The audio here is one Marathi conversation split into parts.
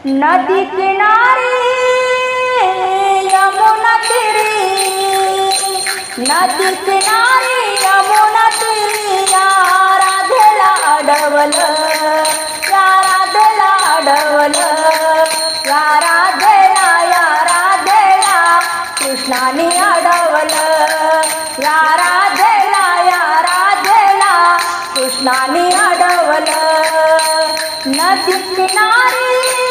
नदी किनारी यमुना तिरी। नदी किनारी यमुना तिरी या राधेला अडवलं या राधेला अडवलं या राधेला या राधेला कृष्णाने अडवलं या राधेला या राधेला कृष्णाने अडवलं। नदी किनारी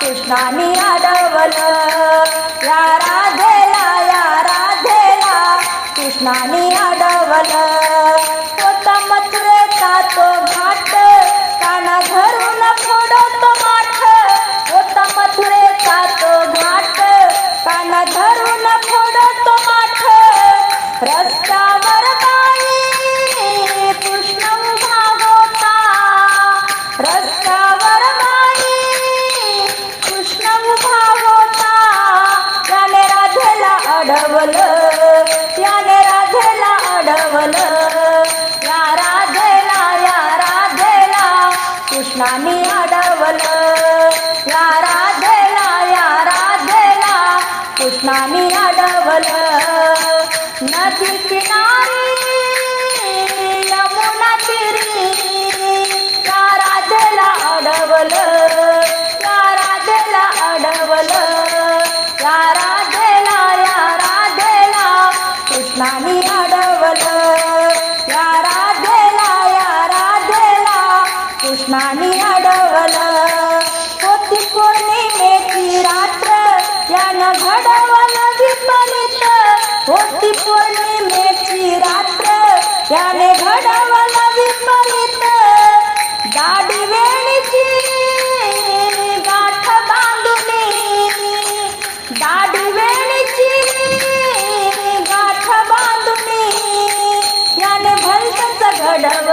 कृष्णाने अडवलं. या राधेला या होता मथुरेचा तो कृष्णाने अडवलं या राधेला या राधेला कृष्णाने अडवलं नदी किनारी यमुना तिरी या राधेला अडवलं या राधेला अडवलं या राधेला या राधेला कृष्णाने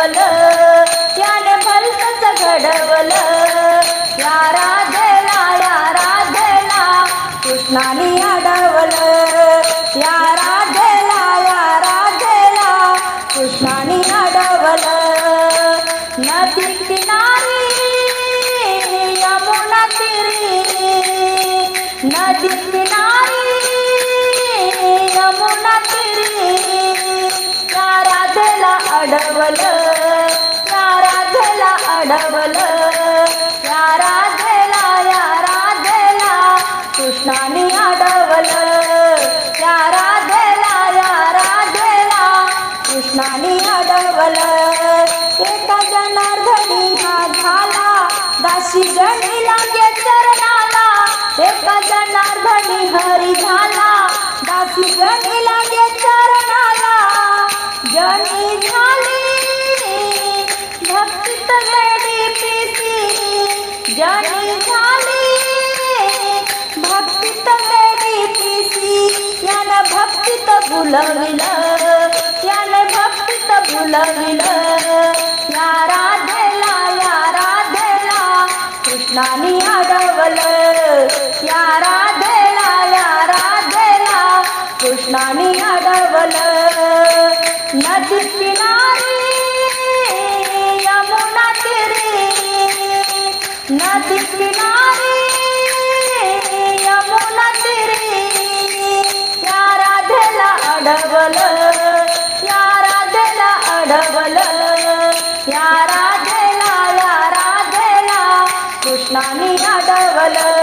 घडवलं. त्याने भलतच घडवलं. या राधेला या राधेला कृष्णाने अडवलं. या राधेला या राधेला कृष्णाने अडवलं. नदी किनारी यमुना तिरी नदी किनारी यमुना तिरी या राधेला अडवलं. अडवलं या राधेला या राधेला कृष्णानी अडवल. या राधेला या राधेला कृष्णानी अडवल. एका जनार्दनी हा झाला दाशी जणीला लागे चरणाला एका जनार्दनी हरी झाला दासी जणी फुलविलं भुलविलं यानं फुलविलं या राधेला या राधेला कृष्णानी अडवलं. या राधेला या राधेला कृष्णानी अडवलं. नदी किनारी यमुना तिरी नदी या राधेला या राधेला कृष्णाने अडवलं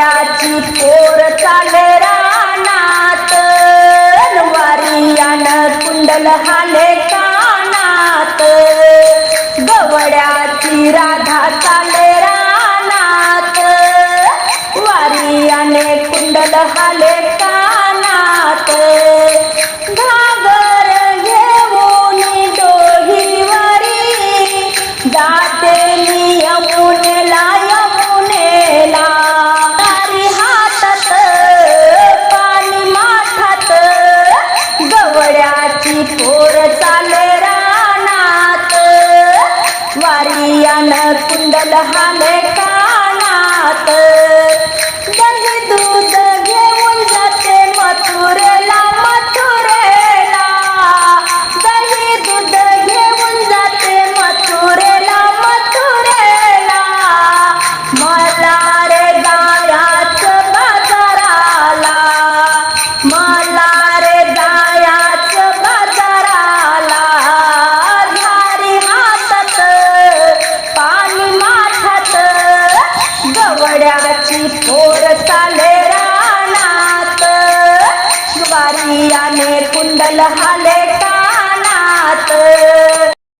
घोड्याची पोर चाल रानात. तलवारी यान कुंडल हाले कानात. Let the hand हे कुंडल हाले कानात